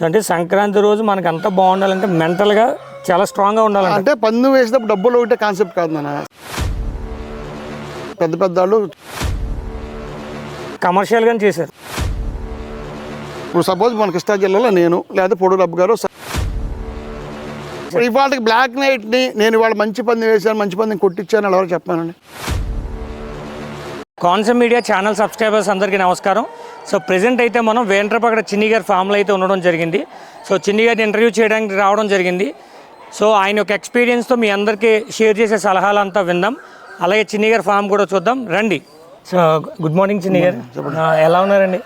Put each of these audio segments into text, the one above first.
అంటే సంక్రాంతి రోజు మనకు అంతా బాగుండాలంటే మెంటల్గా చాలా స్ట్రాంగ్గా ఉండాలంట. అంటే పందెం వేసేటప్పుడు డబ్బులు ఒకటే కాన్సెప్ట్ కాదు నాన్న. పెద్ద పెద్ద వాళ్ళు కమర్షియల్గానే చేశారు. ఇప్పుడు సపోజ్ మన కృష్ణా జిల్లాలో నేను లేదా పొడు డబ్బు గారు స- ఇవాళ బ్లాక్ నైట్ని నేను ఇవాళ మంచి పందెం వేసాను మంచి పందెం కొట్టించాను ఎవరు చెప్పానండి కాన్సెప్ట్ మీడియా ఛానల్ సబ్స్క్రైబర్స్ అందరికీ నమస్కారం. సో ప్రెజెంట్ అయితే మనం వేంట్రపగడ చిన్ని గారి ఫామ్లో అయితే ఉండడం జరిగింది. సో చిన్ని గారిని ఇంటర్వ్యూ చేయడానికి రావడం జరిగింది. సో ఆయన యొక్క ఎక్స్పీరియన్స్తో మీ అందరికీ షేర్ చేసే సలహాలు అంతా విందాం. అలాగే చిన్ని గారి ఫామ్ కూడా చూద్దాం. రండి. సో గుడ్ మార్నింగ్ చిన్ని గారు ఎలా ఉన్నారండి?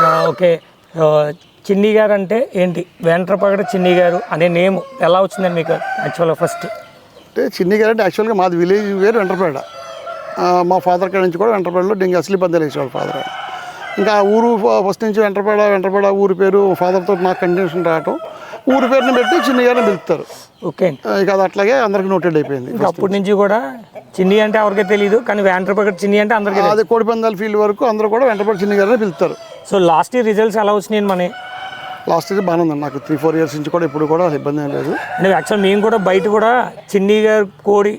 So okay. సో చిన్ని గారు అంటే ఏంటి? వెంట్రపగడ చిన్ని గారు అనే నేమ్ ఎలా వచ్చిందండి మీకు యాక్చువల్గా ఫస్ట్? అంటే చిన్ని గారు అంటే యాక్చువల్గా మాది విలేజ్ వేరు వెంటర్పేట మా ఫాదర్ కాడ నుంచి కూడా వెంటర్పేటలో డింగి అసలు పందాలు వేసేవాళ్ళు ఫాదర్. ఇంకా ఊరు ఫస్ట్ నుంచి వెంటర్పేట వెంటర్పేట ఊరి పేరు ఫాదర్తో నాకు కంటిన్యూషన్ రావటం. ఊరి పేరుని పెట్టి చిన్ని గారిని పిలుస్తారు ఓకే. ఇక అది అట్లాగే అందరికి నోటెడ్ అయిపోయింది అప్పటి నుంచి. కూడా చిన్ని అంటే ఎవరికీ తెలియదు కానీ వ్యాంట్రపగడ్ చిన్ని అంటే అందరికీ. అది కోడి పందాల ఫీల్డ్ వరకు అందరూ కూడా వెంటపేట చిన్ని గారిని పిలుస్తారు సో లాస్ట్ ఇయర్ రిజల్ట్స్ ఎలా వచ్చినాయి మన లాస్ట్ ఇయర్ బాగానే ఉందండి నాకు త్రీ ఫోర్ ఇయర్స్ నుంచి కూడా ఇప్పుడు కూడా ఇబ్బంది ఏం లేదు. యాక్చువల్ మేము కూడా బయట కూడా చిన్ని గారు కోడి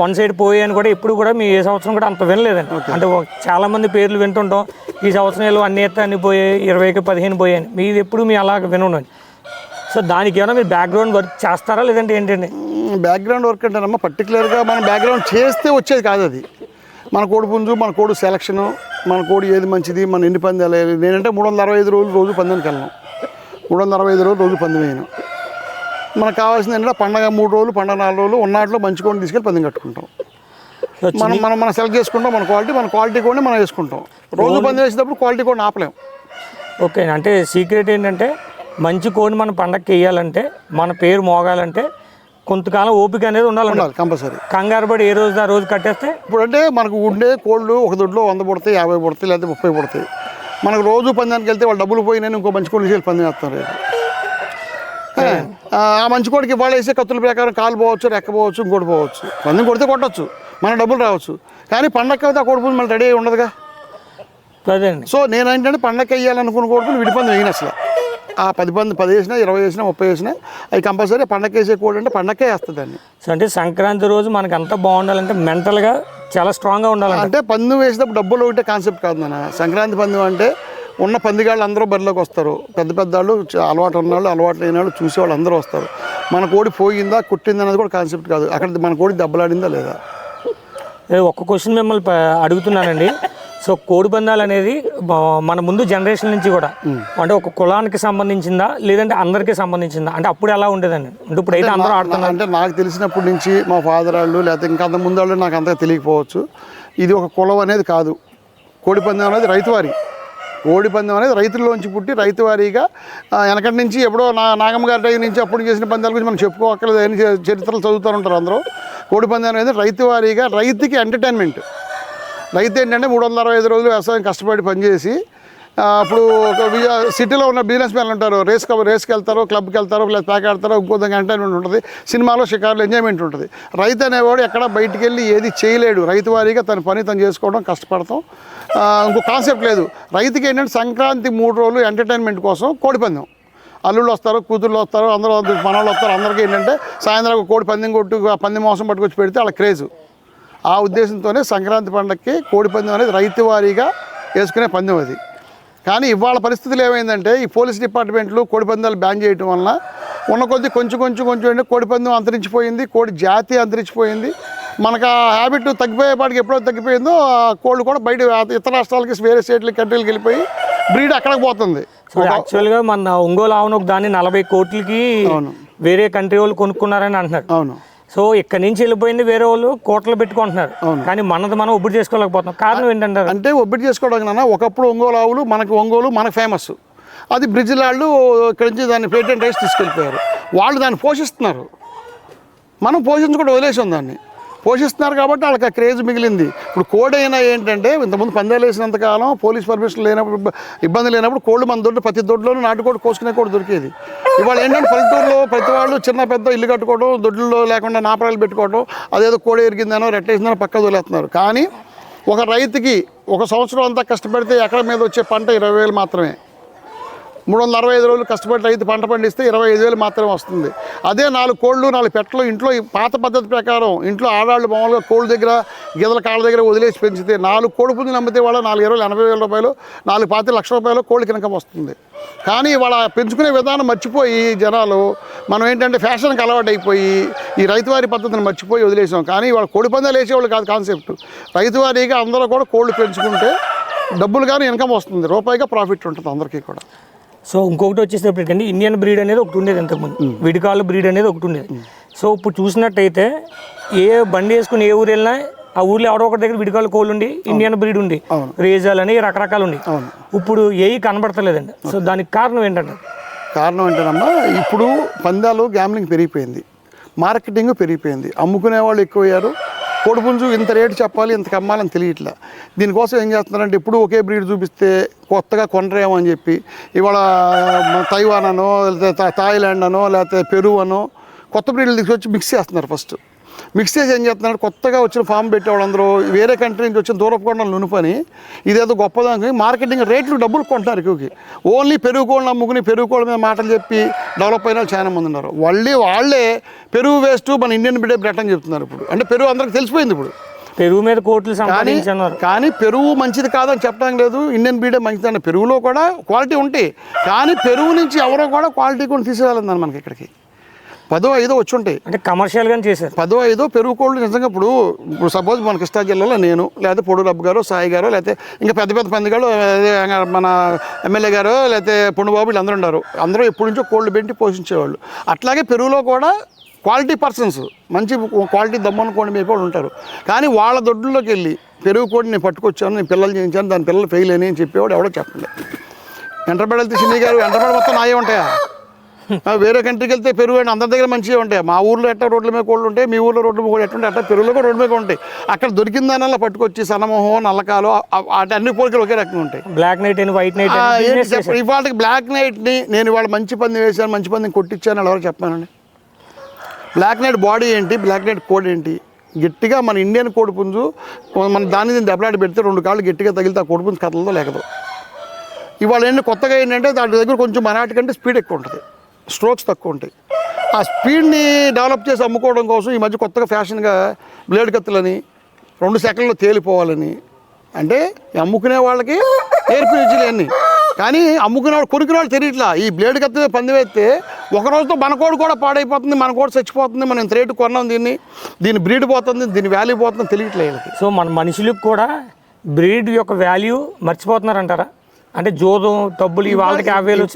వన్ సైడ్ పోయాయని కూడా ఎప్పుడు కూడా మీ ఏ సంవత్సరం కూడా అంత వినలేదండి. అంటే చాలా మంది పేర్లు వింటుంటాం ఈ సంవత్సరం ఏళ్ళు అన్ని ఎత్త అన్ని పోయాయి ఇరవైకి పదిహేను పోయాయి మీది ఎప్పుడు మీ అలాగ వినండి సో దానికి ఏమైనా మీరు బ్యాక్గ్రౌండ్ వర్క్ చేస్తారా లేదంటే ఏంటండి? బ్యాక్గ్రౌండ్ వర్క్ అంటేనమ్మా పర్టికులర్గా మనం బ్యాక్గ్రౌండ్ చేస్తే వచ్చేది కాదు అది. మన కోడి పుంజు మన కోడి సెలక్షను మన కోడి ఏది మంచిది మన ఎన్ని పందాలు. నేనంటే మూడు వందల అరవై ఐదు రోజులు రోజు పందానికి వెళ్ళను. మూడు వందల అరవై ఐదు రోజులు రోజు పందెం వేయను. మనకు కావాల్సింది ఏంటంటే పండగ మూడు రోజులు పండగ నాలుగు రోజులు ఉన్నాటిలో మంచి కోడిని తీసుకెళ్ళి పందెం కట్టుకుంటాం. మనం మనం మనం సెలెక్ట్ చేసుకుంటాం మన క్వాలిటీ మన క్వాలిటీ కోడిని మనం వేసుకుంటాం. రోజు పందెం వేసేటప్పుడు క్వాలిటీ కోడిని ఆపలేం. ఓకే అంటే సీక్రెట్ ఏంటంటే మంచి కోడిని మన పండగకి వేయాలంటే మన పేరు మోగాలంటే కొంతకాలం ఓపిక అనేది ఉండాలి కంపల్సరీ. కంగారు పడి ఏ రోజు ఆ రోజు కట్టేస్తే? ఇప్పుడు అంటే మనకు ఉండే కోళ్ళు ఒక దొడ్లో వంద పడతాయి యాభై పడతాయి లేకపోతే ముప్పై పడతాయి. మనకు రోజు పందానికి వెళ్తే వాళ్ళు డబ్బులు పోయి నేను ఇంకో మంచి కోడి తీసుకెళ్ళి పందెం రేపు. ఆ మంచి కోడికి ఇవాళ వేసే కత్తుల ప్రకారం కాలు పోవచ్చు రెక్క పోవచ్చు ఇంకోటి పోవచ్చు. పందెం కొడితే కొట్టచ్చు. మన డబ్బులు రావచ్చు. కానీ పండగకి అయితే ఆ కోడి పుంజు మళ్ళీ రెడీ అయి ఉండదుగా. అదేండి సో నేను ఏంటంటే పండగకి వేయాలనుకున్న కోడి విడి పందెం వేయను అసలు. ఆ పది పంది పది వేసినా ఇరవై వేసినా ముప్పై వేసినా అవి కంపల్సరీ పండగకి వేసే కోడి అంటే పండగకే వేస్తుంది దాన్ని. సో అంటే సంక్రాంతి రోజు మనకు అంతా బాగుండాలంటే మెంటల్గా చాలా స్ట్రాంగ్గా ఉండాలంట. అంటే పందెం వేసేటప్పుడు డబ్బులు ఒకటే కాన్సెప్ట్ కాదు నాన్న. సంక్రాంతి పందెం అంటే ఉన్న పందిగాళ్ళు అందరూ బరిలోకి వస్తారు. పెద్ద పెద్ద వాళ్ళు అలవాటు ఉన్నవాళ్ళు అలవాటు లేని వాళ్ళు చూసేవాళ్ళు అందరూ వస్తారు. మన కోడి పోయిందా కుట్టిందా అనేది కూడా కాన్సెప్ట్ కాదు. అక్కడ మన కోడి దెబ్బలాడిందా లేదా? ఒక్క క్వశ్చన్ మిమ్మల్ని అడుగుతున్నానండి. సో కోడి పందాలు అనేది మన ముందు జనరేషన్ నుంచి కూడా అంటే ఒక కులానికి సంబంధించిందా లేదంటే అందరికీ సంబంధించిందా? అంటే అప్పుడు ఎలా ఉండేదండి? అంటే ఇప్పుడు అయితే అందరూ ఆడుతున్నారు. అంటే నాకు తెలిసినప్పటి నుంచి మా ఫాదర్ వాళ్ళు లేకపోతే ఇంకా అంత ముందు వాళ్ళు నాకు అంతగా తెలియకపోవచ్చు. ఇది ఒక కులం అనేది కాదు. కోడి పందెం అనేది రైతువారి. కోడి అనేది రైతుల్లోంచి పుట్టి రైతు వారీగా వెనకటి నుంచి ఎప్పుడో నా నాగమ్మ గారి టైం నుంచి అప్పుడు చేసిన పందాల గురించి మనం చెప్పుకోక్కర్లేదు. అని చరిత్రలు చదువుతూ ఉంటారు అందరూ. కోడిపందెం అనేది రైతు వారీగా రైతుకి ఎంటర్టైన్మెంట్ రైతు ఏంటంటే మూడు వందల అరవై ఐదు రోజులు వ్యవసాయం కష్టపడి పనిచేసి అప్పుడు సిటీలో ఉన్న బిజినెస్ మ్యాన్లు ఉంటారు. రేస్ రేస్కి వెళ్తారు క్లబ్కి వెళ్తారు లేదా ప్యాక్ ఆడతారు ఇంకో ఎంటర్టైన్మెంట్ ఉంటుంది. సినిమాలో షికారులు ఎంజాయ్మెంట్ ఉంటుంది. రైతు అనేవాడు ఎక్కడ బయటికి వెళ్ళి ఏది చేయలేడు. రైతు వారీగా తన పని తను చేసుకోవడం కష్టపడతాం. ఇంకో కాన్సెప్ట్ లేదు. రైతుకి ఏంటంటే సంక్రాంతి మూడు రోజులు ఎంటర్టైన్మెంట్ కోసం కోడిపందెం అల్లుళ్ళు వస్తారు కూతుళ్ళు వస్తారు అందరూ మనవాళ్ళు వస్తారు. అందరికీ ఏంటంటే సాయంత్రం కోడి పందెం కొట్టు పంది పందెం మోసం పట్టుకొచ్చి పెడితే వాళ్ళ క్రేజు. ఆ ఉద్దేశంతోనే సంక్రాంతి పండగకి కోడి పందెం అనేది రైతు వారీగా వేసుకునే పందెం అది. కానీ ఇవాళ పరిస్థితులు ఏమైందంటే ఈ పోలీస్ డిపార్ట్మెంట్లు కోడి పందాలు బ్యాన్ చేయడం వలన ఉన్న కొద్దీ కొంచెం కొంచెం కొంచెం ఏంటి కోడి పందెం అంతరించిపోయింది కోడి జాతి అంతరించిపోయింది. మనకు ఆ హ్యాబిట్ తగ్గిపోయేపాటికి ఎప్పుడో తగ్గిపోయిందో ఆ కోళ్ళు కూడా బయట ఇతర రాష్ట్రాలకి వేరే స్టేట్లకి కంట్రీలకి వెళ్ళిపోయి బ్రీడ్ అక్కడికి పోతుంది. యాక్చువల్గా మన ఒంగోలు ఆవును ఒక దాన్ని నలభై కోట్లకి అవును. వేరే కంట్రీ వాళ్ళు కొనుక్కున్నారని అంటున్నారు. అవును. సో ఇక్కడి నుంచి వెళ్ళిపోయింది వేరే వాళ్ళు కోట్లు పెట్టుకుంటున్నారు. కానీ మనది మనం ఉబ్బుడు చేసుకోలేకపోతున్నాం. కారణం ఏంటంటారు? అంటే ఒబ్బిటి చేసుకోవడానికి ఒకప్పుడు ఒంగోలు ఆవులు మనకి ఒంగోలు మనకు ఫేమస్ అది బ్రిడ్జిల్ వాళ్ళు ఇక్కడి నుంచి దాన్ని పేటెంట్ రైస్ తీసుకెళ్ళిపోయారు. వాళ్ళు దాన్ని పోషిస్తున్నారు. మనం పోషించకుండా వదిలేసాం దాన్ని. పోషిస్తున్నారు కాబట్టి వాళ్ళకి ఆ క్రేజ్ మిగిలింది. ఇప్పుడు కోడ్ అయినా ఏంటంటే ఇంతకుముందు పందాలు వేసినంత కాలం పోలీస్ పర్మిషన్ లేనప్పుడు ఇబ్బంది లేనప్పుడు కోళ్ళు మన దొడ్డు ప్రతి దొడ్లోనూ నాటుకోడి కోసుకునే కూడా దొరికేది. ఇవాళ ఏంటంటే పల్లెటూరులో ప్రతి వాళ్ళు చిన్న పెద్ద ఇల్లు కట్టుకోవడం దొడ్లలో లేకుండా నాపరాలు పెట్టుకోవడం అదేదో కోడి ఎరిగిందనో రెట్టేసిందనో పక్క వదిలేస్తున్నారు కానీ ఒక రైతుకి ఒక సంవత్సరం అంతా కష్టపడితే ఎకరం మీద వచ్చే పంట ఇరవై వేలు మాత్రమే. మూడు వందల అరవై ఐదు రోజులు కష్టపడి రైతు పంట పండిస్తే ఇరవై ఐదు వేలు మాత్రమే వస్తుంది. అదే నాలుగు కోళ్ళు నాలుగు పెట్టలు ఇంట్లో పాత పద్ధతి ప్రకారం ఇంట్లో ఆడవాళ్ళు మామూలుగా కోళ్ళ దగ్గర గీదల కాళ్ళ దగ్గర వదిలేసి పెంచితే నాలుగు కోడి పుంజులు అమ్మితే వాళ్ళ నాలుగు ఇరవై ఎనభై వేల రూపాయలు నాలుగు పాతి లక్ష రూపాయలు కోళ్ళకి ఇన్కమ్ వస్తుంది. కానీ వాళ్ళ పెంచుకునే విధానం మర్చిపోయి జనాలు మనం ఏంటంటే ఫ్యాషన్కి అలవాటు అయిపోయి ఈ రైతువారి పద్ధతిని మర్చిపోయి వదిలేసాం. కానీ వాళ్ళ కోడి పందాలు వేసేవాళ్ళు కాదు కాన్సెప్ట్. రైతువారీగా అందరూ కూడా కోళ్ళు పెంచుకుంటే డబ్బులు కానీ ఇన్కమ్ వస్తుంది. రూపాయిగా ప్రాఫిట్ ఉంటుంది అందరికీ కూడా. సో ఇంకొకటి వచ్చేటప్పటికండి ఇండియన్ బ్రీడ్ అనేది ఒకటి ఉండేది ఇంతకుముందు. విడికాలు బ్రీడ్ అనేది ఒకటి ఉండేది. సో ఇప్పుడు చూసినట్టయితే ఏ బండి వేసుకుని ఏ ఊరు వెళ్ళినా ఆ ఊర్లో ఎవడో ఒకటి దగ్గర విడికాలు కోళ్ళు ఉండి ఇండియన్ బ్రీడ్ ఉండి రేజాలు అని రకరకాలు ఉండి. ఇప్పుడు ఏవి కనబడతలేదండి. సో దానికి కారణం ఏంటంటే? కారణం ఏంటనమ్మా? ఇప్పుడు పందాలు గ్యామ్లింగ్ పెరిగిపోయింది. మార్కెటింగ్ పెరిగిపోయింది. అమ్ముకునే వాళ్ళు ఎక్కువయ్యారు. కోడిపుంజు ఇంత రేటు చెప్పాలి ఇంతకు అమ్మాలని తెలియట్లే. దీనికోసం ఏం చేస్తున్నారంటే ఇప్పుడు ఒకే బ్రీడ్ చూపిస్తే కొత్తగా కొనరేమో అని చెప్పి ఇవాళ తైవాన్ అనో లేకపోతే థాయిలాండ్ అనో లేకపోతే పెరువనో కొత్త బ్రీడ్లు తీసుకొచ్చి మిక్స్ చేస్తున్నారు ఫస్ట్ మిక్స్ చేసి ఏం చేస్తున్నారు కొత్తగా వచ్చిన ఫామ్ పెట్టేవాళ్ళు అందరూ. వేరే కంట్రీ నుంచి వచ్చిన దూరపు కొండలు నునుపని. ఇదేదో గొప్పదానికి. మార్కెటింగ్ రేట్లు డబ్బులు కొంటున్నారు ఎక్కువకి. ఓన్లీ పెరుగు కోళ్ళని అమ్ముకుని పెరుగు కోళ్ళ మీద మాటలు చెప్పి డెవలప్ అయిన వాళ్ళు చాలా మంది ఉన్నారు. వాళ్ళే వాళ్ళే పెరుగు వేస్ట్ మన ఇండియన్ బిడ్డే బ్రెట్ అని చెప్తున్నారు ఇప్పుడు. అంటే పెరుగు అందరికి తెలిసిపోయింది ఇప్పుడు. పెరుగు మీద కోట్లు కానీ సంపాదించున్నారు. కానీ పెరుగు మంచిది కాదని చెప్పడం లేదు. ఇండియన్ బ్రీడే మంచిది పెరుగులో కూడా క్వాలిటీ ఉంటాయి. కానీ పెరుగు నుంచి ఎవరో కూడా క్వాలిటీ కూడా తీసుకురాలేదని మనకి ఇక్కడికి. పదో ఐదో వచ్చి ఉంటాయి అంటే కమర్షియల్ గానే చేశారు. పదో ఐదో పెరుగు కోళ్ళు నిజంగా ఇప్పుడు ఇప్పుడు సపోజ్ మన కృష్ణా జిల్లాలో నేను లేకపోతే పొడు రబ్బు గారు సాయి గారు లేకపోతే ఇంకా పెద్ద పెద్ద పందిగాడు అదే మన ఎమ్మెల్యే గారు లేకపోతే పొండుబాబు వీళ్ళు అందరూ ఉన్నారు. అందరూ ఎప్పటి నుంచో కోళ్ళు పెట్టి పోషించేవాళ్ళు. అట్లాగే పెరుగులో కూడా క్వాలిటీ పర్సన్స్ మంచి క్వాలిటీ దమ్మన్న కోడి మీకు కూడా ఉంటారు. కానీ వాళ్ళ దొడ్డుల్లోకి వెళ్ళి పెరుగు కోడి నేను పట్టుకొచ్చాను నేను పిల్లలు చేయించాను దాని పిల్లలు ఫెయిల్ అని చెప్పేవాడు ఎవడో చెప్పండి ఎంటర్బడి వెళ్తే చిన్ని గారు ఎంటర్బడి మొత్తం నాయే ఉంటాయా? వేరే కంట్రీకి వెళ్తే పెరుగు అంటే అందరి దగ్గర మంచిగా ఉంటాయి. మా ఊర్లో ఎట్లా రోడ్ల మీద కోళ్ళు ఉంటాయి మీ ఊర్లో రోడ్ల మీద కూడా ఎట్టుంటాయి అట్లా పెరుగులో కూడా రోడ్ల మీద ఉంటాయి. అక్కడ దొరికిన దానిలో పట్టుకొచ్చి సన్నమోహం నల్లకాలు అటు అన్ని పోలికలు ఒకే రకంగా ఉంటాయి. బ్లాక్ నైట్ అని వైట్ నైట్ ఇవాళకి బ్లాక్ నైట్ని నేను ఇవాళ మంచి పంది వేశాను మంచి పందిని కొట్టించాను అని ఎవరు చెప్పానండి బ్లాక్ నైట్ బాడీ ఏంటి? బ్లాక్ నైట్ కోడ్ ఏంటి? గట్టిగా మన ఇండియన్ కోడి పుంజు మన దాని దీన్ని దెబ్బలాట పెడితే రెండు కాళ్ళు గట్టిగా తగిలితే ఆ కోడి పుంజు కథలతో లేకదు. ఇవాళ ఏంటి కొత్తగా ఏంటంటే దాని దగ్గర కొంచెం మరాటి కంటే స్పీడ్ ఎక్కువ ఉంటుంది. స్ట్రోక్స్ తక్కువ ఉంటాయి. ఆ స్పీడ్ని డెవలప్ చేసి అమ్ముకోవడం కోసం ఈ మధ్య కొత్తగా ఫ్యాషన్గా బ్లేడ్ కత్తులని రెండు సెకండ్లో తేలిపోవాలని. అంటే అమ్ముకునే వాళ్ళకి నేర్పించాలి కానీ అమ్ముకునే వాళ్ళు కొనుక్కునే వాళ్ళు తెలియట్లా. ఈ బ్లేడ్ కత్తి పందివేస్తే ఒక రోజుతో మన కోడు కూడా పాడైపోతుంది మన కోడు చచ్చిపోతుంది మనం ఇంత రేటు కొన్నాం దీన్ని దీని బ్రీడ్ పోతుంది దీని వాల్యూ పోతుంది తెలియట్లేదు సో మన మనుషులకు కూడా బ్రీడ్ యొక్క వాల్యూ మర్చిపోతున్నారంటారా? అంటే జోదం డబ్బులు ఈ వాళ్ళకి యాభై వేలు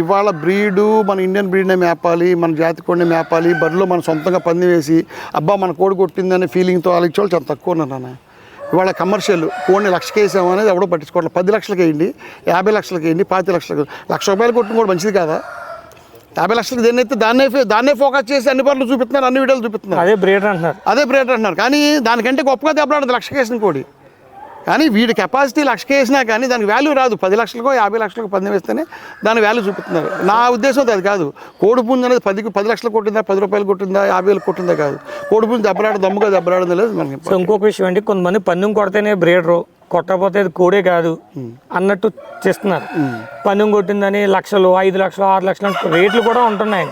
ఇవాళ బ్రీడు మన ఇండియన్ బ్రీడ్నే మేపాలి మన జాతి కోడిని మేపాలి బరిలో మన సొంతంగా పంది వేసి అబ్బా మన కోడి కొట్టిందనే ఫీలింగ్తో ఆలోచించే వాళ్ళు చాలా తక్కువ నాన్న. ఇవాళ కమర్షియల్ కోడిని లక్షకి వేసాము అనేది ఎవడో పట్టించుకోవట్లేదు. పది లక్షలకి వేయండి యాభై లక్షలకి వేయండి పాతి లక్షలకి లక్ష రూపాయలు కొట్టిన కూడా మంచిది కాదా? యాభై లక్షలకి దేన్ని అయితే దాన్నే దాన్నే ఫోకస్ చేసి అన్ని పనులు చూపిస్తున్నారు అన్ని వీడియోలు చూపిస్తున్నారు. అదే బ్రీడర్ అంటున్నారు. అదే బ్రేట్ అంటున్నారు. కానీ దానికంటే గొప్పగా దెబ్బలాడదు లక్షకి వేసిన కోడి. కానీ వీడి కెపాసిటీ లక్షకి వేసినా కానీ దానికి వాల్యూ రాదు. పది లక్షలకో యాభై లక్షలకు పందెం వేస్తేనే దాని వాల్యూ చూపిస్తున్నారు. నా ఉద్దేశం అది కాదు. కోడి పుంజు అనేది పది పది లక్షలు కొట్టిందా పది రూపాయలు కొట్టిందా యాభై వేలు కొట్టిందా కాదు. కోడి పుంజు దెబ్బలాడ దమ్ముగా దెబ్బలాడదు లేదు మనకి ఇంకొక విషయం అండి కొంతమంది పందెం కొడితేనే బ్రీడరు కొట్టకపోతే అది కోడే కాదు అన్నట్టు చేస్తున్నారు. పందెం కొట్టిందని లక్షలు ఐదు లక్షలు ఆరు లక్షలు అంటే రేట్లు కూడా ఉంటున్నాయి.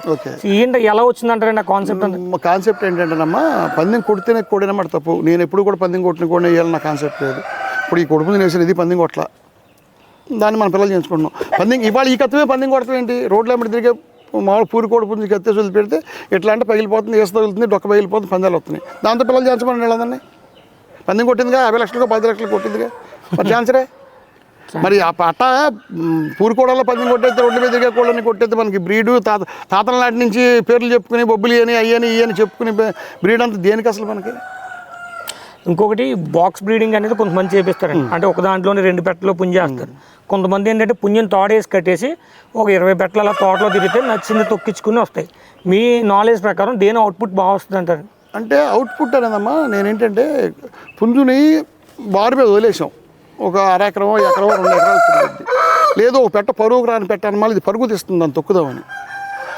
ఏంటి ఎలా వచ్చిందంటారండి ఆ కాన్సెప్ట్ కాన్సెప్ట్ ఏంటంటేనమ్మా పందెం కొడితేనే కోడినమాట తప్పు? నేను ఎప్పుడు కూడా పందెం కొట్టిన కూడా వేయాలని నా కాన్సెప్ట్ లేదు. ఇప్పుడు ఈ కొడుపు వేసిన ఇది పందెం కొట్ల. దాన్ని మన పిల్లలు చేయించుకుంటున్నాం. పందెం ఇవాళ ఈ కత్తమే పందెం కొడతాం ఏంటి రోడ్ల వెంబడి తిరిగే మామూలు పూరి కోడి పుంజు కత్తేసి వదిలి పెడితే ఎట్లా అంటే పగిలిపోతుంది వేసి తగులుతుంది డొక్క పగిలిపోతుంది పందాలు వస్తున్నాయి. దాంతో పిల్లలు చేయించమని వెళ్ళదండి పందెం కొట్టిందిగా? యాభై లక్షలకు పది లక్షలకు కొట్టిందిగా? మరి ఛాన్సరే మరి ఆ పట్ట పూరుకోడలో పందెం కొట్టేస్తే రోడ్డు మీద తిరిగే కోళ్ళని కొట్టేస్తే మనకి బ్రీడు తాత తాతల నాటి నుంచి పేర్లు చెప్పుకుని బొబ్బులు అని అయ్యని ఇయని చెప్పుకుని బ్రీడ్ అంతా దేనికి అసలు మనకి? ఇంకొకటి బాక్స్ బ్రీడింగ్ అనేది కొంతమంది చేపిస్తారండి. అంటే ఒక దాంట్లోనే రెండు పెట్టలు పుంజేస్తారు కొంతమంది ఏంటంటే పుంజం తోడేసి కట్టేసి ఒక ఇరవై పెట్టలు అలా తోటలో తిరిగితే నచ్చింది తొక్కించుకుని వస్తాయి. మీ నాలెడ్జ్ ప్రకారం దేని అవుట్పుట్ బాగా వస్తుంది అంటారు? అంటే అవుట్పుట్ అనేదమ్మా నేనేంటంటే పుంజుని బారు మీద వదిలేసాం. ఒక అర ఎకరమో ఎకరమో రెండు ఎకరాలు లేదు ఒక పెట్ట పరుగు రాని పెట్ట అనమాట ఇది పరుగు తీస్తుంది దాన్ని తొక్కుదామని.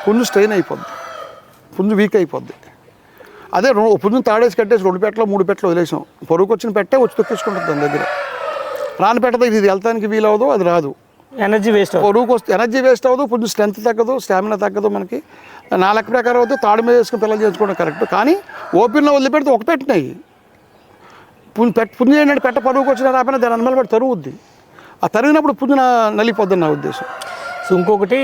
పుంజు స్ట్రెయిన్ అయిపోద్ది. పుంజు వీక్ అయిపోద్ది. అదే పుంజుని తాడేసి కట్టేసి రెండు పెట్టలో మూడు పెట్టలు వదిలేసాం. పరుగుకి వచ్చిన పెట్టే వచ్చి తొక్కించుకుంటుంది దాని దగ్గర. రాని పెట్ట దగ్గర ఇది వెళ్తానికి వీలవదు అది రాదు. ఎనర్జీ వేస్ట్ అవుతుంది పొరుగుకు వస్తే ఎనర్జీ వేస్ట్ అవ్వదు కొంచెం స్ట్రెంత్ తగ్గదు స్టామినా తగ్గదు మనకి. నా లెక్క ప్రకారం అయితే తాడు మీద వేసుకుని పిల్లలు చేసుకోవడం కరెక్ట్ కానీ ఓపెన్లో వదిలిపెడితే ఒక పెట్టినాయి పుంజు పెట్ పుంజు ఏంటంటే పెట్ట పరుగుకు వచ్చిన రాకపోయినా దాని అనుమతి పడి తరుగుద్ది. ఆ తరిగినప్పుడు పుంజున నలిపోద్దని నా ఉద్దేశం. సో ఇంకొకటి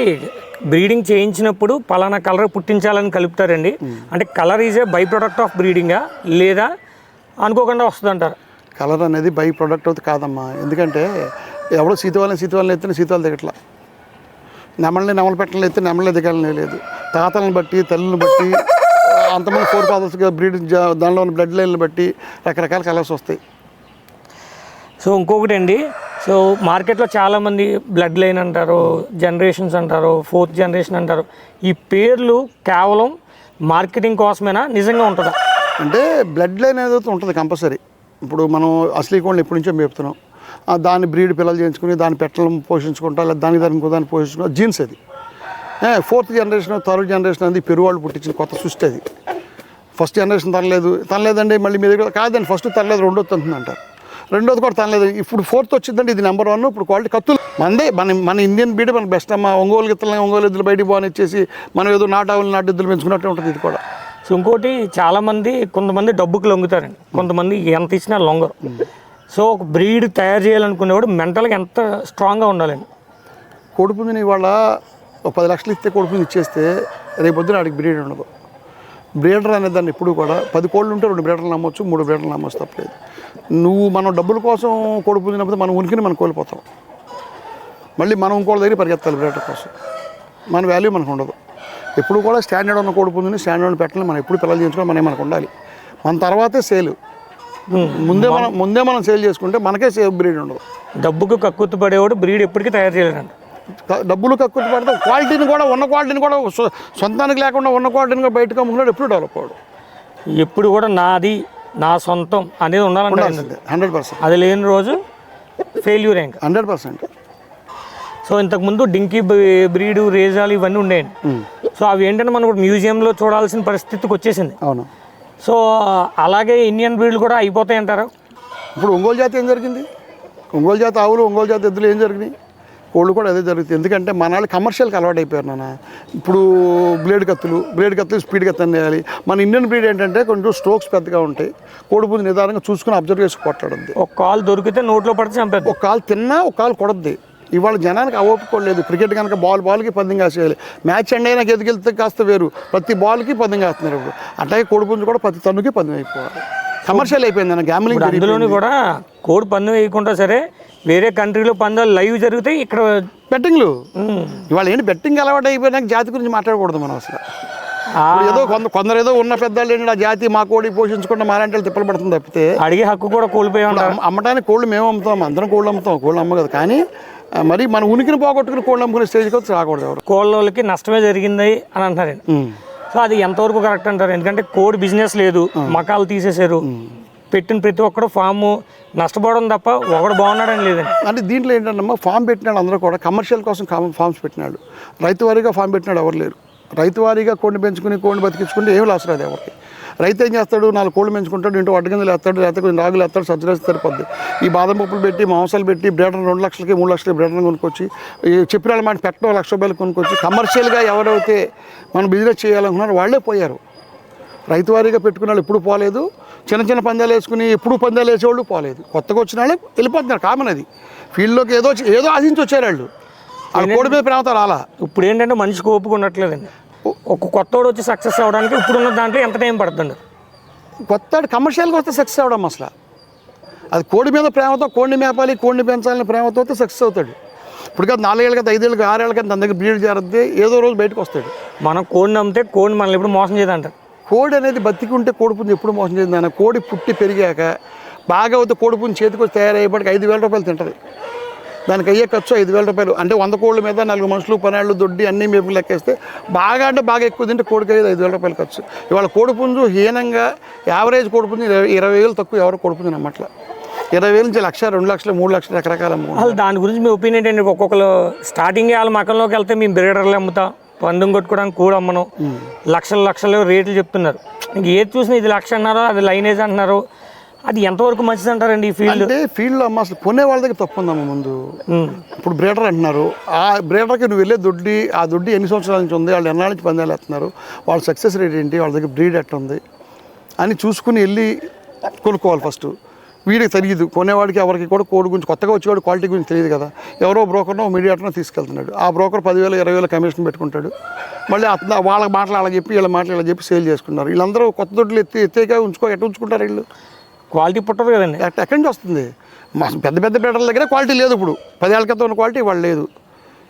బ్రీడింగ్ చేయించినప్పుడు పలానా కలర్ పుట్టించాలని కలుపుతారండి. అంటే colour is a byproduct of బ్రీడింగా లేదా అనుకోకుండా వస్తుంది అంటారు కలర్ అనేది బై ప్రొడక్ట్ అవుతుంది కాదమ్మా. ఎందుకంటే ఎవడో సీతవాళ్ళని సీతవాళ్ళని ఎత్తిన సీతవాళ్ళు దిగట్లా. నెమల్ని నెమలు పెట్టలని ఎత్తి నెమలే దిగాలని లేదు. తాతలను బట్టి తల్లిని బట్టి అంతమంది ఫోర్ ఫాదర్స్గా బ్రీడ్ దానిలో ఉన్న బ్లడ్ లైన్లు బట్టి రకరకాల కలర్స్ వస్తాయి. సో ఇంకొకటి అండి సో మార్కెట్లో చాలామంది బ్లడ్ లైన్ అంటారు జనరేషన్స్ అంటారు ఫోర్త్ జనరేషన్ అంటారు. ఈ పేర్లు కేవలం మార్కెటింగ్ కోసమేనా? నిజంగా ఉంటుందా? అంటే బ్లడ్ లైన్ అనేది ఉంటుంది కంపల్సరీ. ఇప్పుడు మనం అసలీ కోళ్ళని ఎప్పటి నుంచో మేపుతున్నాం. దాన్ని బ్రీడ్ పిల్లలు చేయించుకుని దాని పెట్టలను పోషించుకుంటా లేదా దానికి దానికి ఇంకో దాన్ని పోషించుకుంటా జీన్స్ అది. ఫోర్త్ జనరేషన్ థర్డ్ జనరేషన్ అనేది పెరువాళ్ళు పుట్టించిన కొత్త సృష్టి అది. First generation తనలేదు. తనలేదండి మళ్ళీ మీ దగ్గర కాదండి ఫస్ట్ తనలేదు రెండో తంతుంది అంటారు రెండోది కూడా తనలేదు. ఇప్పుడు ఫోర్త్ వచ్చిందండి ఇది నెంబర్ వన్ ఇప్పుడు క్వాలిటీ కత్తులు. మనదే మన మన ఇండియన్ బీడ్ మన బెస్ట్ అమ్మ ఒంగోలు గిత్తలు ఒంగోలు ఎద్దులు బయటికి పోనిచ్చేసి మనం ఏదో నాటావులు నాటు ఎద్దులు పెంచుకున్నట్టే ఉంటుంది ఇది కూడా. సో ఇంకోటి చాలామంది కొంతమంది డబ్బుకి లొంగుతారండి. కొంతమంది ఎంత ఇచ్చినా లొంగరు. సో ఒక బ్రీడ్ తయారు చేయాలనుకునేవాడు మెంటల్గా ఎంత స్ట్రాంగ్గా ఉండాలండి. కోడిపుంజుని ఇవాళ ఒక పది లక్షలు ఇస్తే కోడిపుంజు ఇచ్చేస్తే రేపు పొద్దున ఆడికి బ్రీడ్ ఉండదు. బ్రీడర్ అనే దాన్ని ఎప్పుడు కూడా పది కోళ్ళు ఉంటే రెండు బ్రీడర్లు నమ్మొచ్చు మూడు బ్రీడర్లు నమ్మొచ్చు తప్పలేదు నువ్వు మనం డబ్బుల కోసం కోడిపుంజినప్పుడు మనం ఉనికిని మనం కోల్పోతాం. మళ్ళీ మనం ఇంకోళ్ళ దగ్గర పరిగెత్తాలి బ్రీడర్ కోసం. మన వాల్యూ మనకు ఉండదు. ఎప్పుడు కూడా స్టాండర్డ్ ఉన్న కోడిపుంజిని స్టాండర్డ్ ఉన్న పెట్టాలి. మనం ఎప్పుడు పిల్లలు చేయించుకోవాలి మనమే మనకు ఉండాలి. మన తర్వాతే సేల్. ముందే మనం ముందే మనం సేల్ చేసుకుంటే మనకే సేవ్ బ్రీడ్ ఉండదు. డబ్బుకు కక్కుర్తి పడేవాడు బ్రీడ్ ఎప్పటికీ తయారు చేయలేడంట క- డబ్బులు కక్కుర్తి పడతాం క్వాలిటీని కూడా ఉన్న క్వాలిటీని కూడా సొంతానికి లేకుండా ఉన్న క్వాలిటీని కూడా బయటకు అమ్ముకున్నాడు ఎప్పుడు డెవలప్ అవ్వడు. ఎప్పుడు కూడా నాది నా సొంతం అనేది ఉండాలంటే హండ్రెడ్ పర్సెంట్. అది లేని రోజు ఫెయిల్యూర్ ఇంకా హండ్రెడ్ పర్సెంట్. సో ఇంతకుముందు డింకీ బ్రీ- బ్రీడు రేజాలు ఇవన్నీ ఉండేయండి సో అవి ఏంటంటే మనం మ్యూజియంలో చూడాల్సిన పరిస్థితికి వచ్చేసింది. అవును. సో అలాగే ఇండియన్ బ్రీడ్లు కూడా అయిపోతాయి అంటారు. ఇప్పుడు ఒంగోలు జాతి ఏం జరిగింది? ఒంగోలు జాతి ఆవులు ఒంగోలు జాతి ఎద్దులు ఏం జరిగినాయి? కోళ్ళు కూడా అదే జరుగుతుంది. ఎందుకంటే మన వాళ్ళు కమర్షియల్కి అలవాటు అయిపోయారు నాన్న. ఇప్పుడు బ్లేడ్ కత్తులు బ్లేడ్ కత్తులు స్పీడ్ కత్తని వేయాలి మన ఇండియన్ బ్రీడ్ ఏంటంటే కొంచెం స్ట్రోక్స్ పెద్దగా ఉంటాయి. కోడిపుంజు నిదానంగా చూసుకుని అబ్జర్వ్ చేసి కొట్టడం ఒక కాల్ దొరికితే నోట్లో పడితే చంపేద్దాం. ఒక కాలు తిన్నా ఒక కాలు కొడద్ది. ఇవాళ జనానికి అవ్వకపోలేదు క్రికెట్ కనుక బాల్ బాల్కి పందెం కాసేయాలి. మ్యాచ్ ఎండ్ అయినా ఎదుకెళ్తే కాస్త వేరు. ప్రతి బాల్కి పందెం కాస్తున్నారు ఇప్పుడు. అట్లాగే కోడిపుంజు కూడా ప్రతి తన్నుకి పందెం అయిపోవాలి. కమర్షియల్ అయిపోయింది అన్న గ్యామ్లింగ్ అందులోని కూడా కోడి పందెం వేయకుండా సరే వేరే కంట్రీలో పందాలు లైవ్ జరుగుతాయి ఇక్కడ బెట్టింగ్లు. ఇవాళ ఏంటి బెట్టింగ్ అలవాటు అయిపోయినాక జాతి గురించి మాట్లాడకూడదు మనం అసలు. ఏదో కొంద కొందరు ఏదో ఉన్న పెద్దలు ఏంటి ఆ జాతి మా కోడి పోషించుకుంటే మాలాంటి వాళ్ళు తిప్పలు పడుతుంది తప్పితే అడిగే హక్కు కూడా కోల్పోయి అమ్మ- అమ్మటానికి కోళ్ళు మేము అమ్ముతాం అందరం కోళ్ళు అమ్ముతాం కోళ్ళు అమ్మగదు. కానీ మరి మన ఉనికిని పోగొట్టుకుని కోళ్ళు అమ్ముకునే స్టేజ్కి వచ్చి రాకూడదు ఎవరు. కోళ్ళకి నష్టమే జరిగింది అని ఉమ్. సో అది ఎంతవరకు కరెక్ట్ అంటారు? ఎందుకంటే కోడి బిజినెస్ లేదు. మకాలు తీసేశారు. పెట్టిన ప్రతి ఒక్కడు ఫామ్ నష్టపోవడం తప్ప ఒకడు బాగున్నాడని లేదండి. అంటే దీంట్లో ఏంటంటే ఫామ్ పెట్టినాడు అందరూ కూడా. కమర్షియల్ కోసం ఫామ్స్ పెట్టినాడు. రైతు వారీగా ఫామ్ పెట్టినాడు ఎవరు లేరు. రైతు వారీగా కోడిని పెంచుకుని కోడిని బతికించుకుంటే ఏమి లాస్ రాదు ఎవరికి. రైతు ఏం చేస్తాడు? నాలుగు కోళ్ళు పెంచుకుంటాడు ఇంటో వడ్డగింజలు వేస్తాడు లేకపోతే కొన్ని రాగులు వేస్తాడు సజ్జలేసి సరిపోద్ది. ఈ బాదం పప్పులు పెట్టి మాంసాలు పెట్టి బ్రేటర్ రెండు లక్షలకి మూడు లక్షలకి బ్రేటర్ కొనుక్కొచ్చి చెప్పిన మాట పెట్టడం లక్ష రూపాయలు కొనుక్కొచ్చి కమర్షియల్గా ఎవరైతే మనం బిజినెస్ చేయాలనుకున్నారో వాళ్ళే పోయారు. రైతు వారీగా పెట్టుకున్న వాళ్ళు ఎప్పుడు పోలేదు. చిన్న చిన్న పందాలు వేసుకుని ఎప్పుడు పందాలు వేసేవాళ్ళు పోలేదు. కొత్తగా వచ్చిన వాళ్ళు వెళ్ళిపోతున్నారు కామన్ అది. ఫీల్డ్లోకి ఏదో ఏదో ఆశించి వచ్చారు వాళ్ళు. కోడి మీద ప్రేమతో రాలా. ఇప్పుడు ఏంటంటే మనిషికి ఓపిక ఉండట్లేదండి. ఒక కొత్తోడు వచ్చి సక్సెస్ అవ్వడానికి ఇప్పుడున్న దాంట్లో ఎంత టైం పడుతుంది? కొత్త కమర్షియల్గా వస్తే సక్సెస్ అవ్వడం అసలు. అది కోడి మీద ప్రేమతో కోడిని మేపాలి కోడిని పెంచాలని ప్రేమతో వస్తే సక్సెస్ అవుతాడు. ఇప్పుడు కదా నాలుగేళ్ళకి ఐదేళ్ళకి ఆరేళ్ళకి తన దగ్గర బ్రీడ్ చేరద్ది ఏదో రోజు బయటకు వస్తాడు. మనం కోడిని నమ్మితే కోడిని మనల్ని ఎప్పుడు మోసం చేయదంటారు కోడి అనేది బతికి ఉంటే కోడి పుంజు ఎప్పుడు మోసం చేసింది ఆయన కోడి పుట్టి పెరిగాక బాగా అవుతే కోడి పుంజు చేతికి వచ్చి తయారయ్యేప్పటికి ఐదు వేల రూపాయలు తింటుంది. దానికి అయ్యే ఖర్చు ఐదు వేల రూపాయలు. అంటే వంద కోళ్ళ మీద నాలుగు మనుషులు పనాళ్ళు దొడ్డి అన్ని మేపులు లెక్కేస్తే బాగా అంటే బాగా ఎక్కువ తింటే కోడికి అయ్యేది ఐదు వేల రూపాయలు ఖర్చు. ఇవాళ కోడి పుంజు హీనంగా యావరేజ్ కోడి పుంజు ఇరవై ఇరవై వేలు తక్కువ ఎవరు కోడి పుంజు నమ్మట్ల. ఇరవై వేల నుంచి లక్ష రెండు లక్షలు మూడు లక్షలు రకరకాల అసలు దాని గురించి మీ ఒపీనియన్ ఏంటి? ఒక్కొక్కరు స్టార్టింగ్ వాళ్ళ మకంలోకి వెళ్తే మేము బ్రీడర్లు అమ్ముతాం పందెం కొట్టుకోవడానికి కూడా అమ్మను. లక్షల లక్షలు రేట్లు చెప్తున్నారు. ఇంక ఏది చూసినా ఇది లక్ష అన్నారు అది లైనేజ్ అంటున్నారు. అది ఎంతవరకు మంచిది అంటారండి ఈ ఫీల్డ్ అంటే ఫీల్డ్లో అమ్మ అసలు కొనే వాళ్ళ దగ్గర తప్పు ఉందమ్మా ముందు. ఇప్పుడు బ్రేడర్ అంటున్నారు. ఆ బ్రేడర్కి నువ్వు వెళ్ళే దొడ్డి ఆ దొడ్డి ఎన్ని సంవత్సరాల నుంచి ఉంది? వాళ్ళు ఎన్నాళ్ళ నుంచి పందాలు వేస్తున్నారు? వాళ్ళ సక్సెస్ రేట్ ఏంటి? వాళ్ళ దగ్గర బ్రీడ్ ఎట్లా ఉంది అని చూసుకుని వెళ్ళి కొనుక్కోవాలి ఫస్ట్ వీడికి తెలియదు. కొనేవాడికి ఎవరికి కూడా కోడి గురించి కొత్తగా వచ్చేవాడు క్వాలిటీ గురించి తెలియదు కదా. ఎవరో బ్రోకర్నో మీడియాటర్నో తీసుకెళ్తున్నాడు. ఆ బ్రోకర్ పదివేలు ఇరవై వేల కమిషన్ పెట్టుకుంటాడు. మళ్ళీ అతను వాళ్ళ మాటలు అలా చెప్పి వీళ్ళ మాటలు ఇలా చెప్పి సేల్ చేసుకున్నారు వీళ్ళందరూ కొత్త దొడ్లు ఎత్తి ఎత్తేగా ఉంచుకో ఎట్లా ఉంచుకుంటారు వీళ్ళు? క్వాలిటీ పుట్టదు కదండి. ఎక్క- ఎక్కడి నుంచి వస్తుంది? మా పెద్ద పెద్ద బెటర్ల దగ్గర క్వాలిటీ లేదు ఇప్పుడు. పదేళ్ళ క్రితం ఉన్న క్వాలిటీ వాళ్ళు లేదు.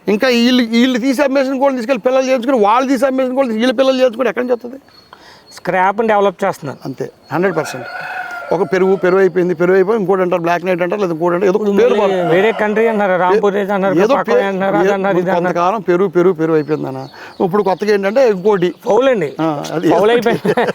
ఇంకా వీళ్ళు వీళ్ళు తీసి అమ్మేసిన కూడా తీసుకెళ్ళి పిల్లలు చేయించుకుని వాళ్ళు తీసి అమ్మేసిన కూడా వీళ్ళ పిల్లలు చేయించుకుని ఎక్కడి నుంచి వస్తుంది? స్క్రాప్ డెవలప్ చేస్తున్నారు. అంతే. Hundred percent. ఒక పెరుగు పెరుగు అయిపోయింది పెరుగు అయిపోయి ఇంకోటి అంటారు బ్లాక్ నైట్ అంటారు లేదా ఇంకోటి అంటారు ఏదో పేరు వేరే కంట్రీ అన్నారు రాంపూర్ ఏదో కొంతకాలం పెరుగు పెరుగు పెరుగు అయిపోయింది అన్న ఇప్పుడు కొత్తగా ఏంటంటే ఇంకోటి. ఫౌల్ అండి. ఆ, అది ఫౌల్ అయిపోయింది.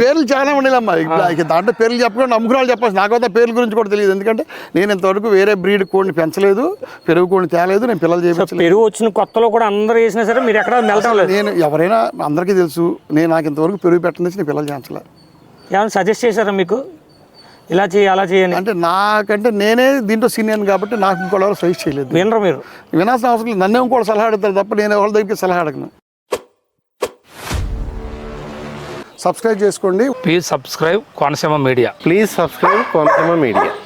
పేర్లు- చాలా ఉండేదమ్మా ఇక దాంట్లో పేర్లు చెప్పకుండా అమ్ముకురాలు చెప్పాల్సి నాకు అయితే పేర్ల గురించి కూడా తెలియదు. ఎందుకంటే నేను ఇంతవరకు వేరే బ్రీడ్ కోడిని పెంచలేదు పెరుగు కోడిని తేలేదు నేను పిల్లలు చేయించలేదు. పెరుగు వచ్చిన కొత్తలో కూడా అందరూ వేసినా సరే మీరు ఎక్కడ లేదు. నేను ఎవరైనా అందరికీ తెలుసు నేను నాకు ఇంతవరకు పెరుగు పెట్టడం నేను పిల్లలు చేయించలే. ఏమైనా సజెస్ట్ చేశారా మీకు? ఇలా చేయి అలా చేయని అంటే నాకంటే నేనే దీంట్లో సీనియర్ కాబట్టి నాకు ఇంకోటి ఎవరు సజెస్ట్ చేయలేదు. వినరు మీరు? వినాల్సిన అవసరం లేదు. నన్నే ఇంకోటి సలహా అడుగుతారు తప్ప నేను ఎవరి దగ్గరికి సలహా అడగను. సబ్స్క్రైబ్ చేసుకోండి. Please subscribe Konaseema media please subscribe Konaseema media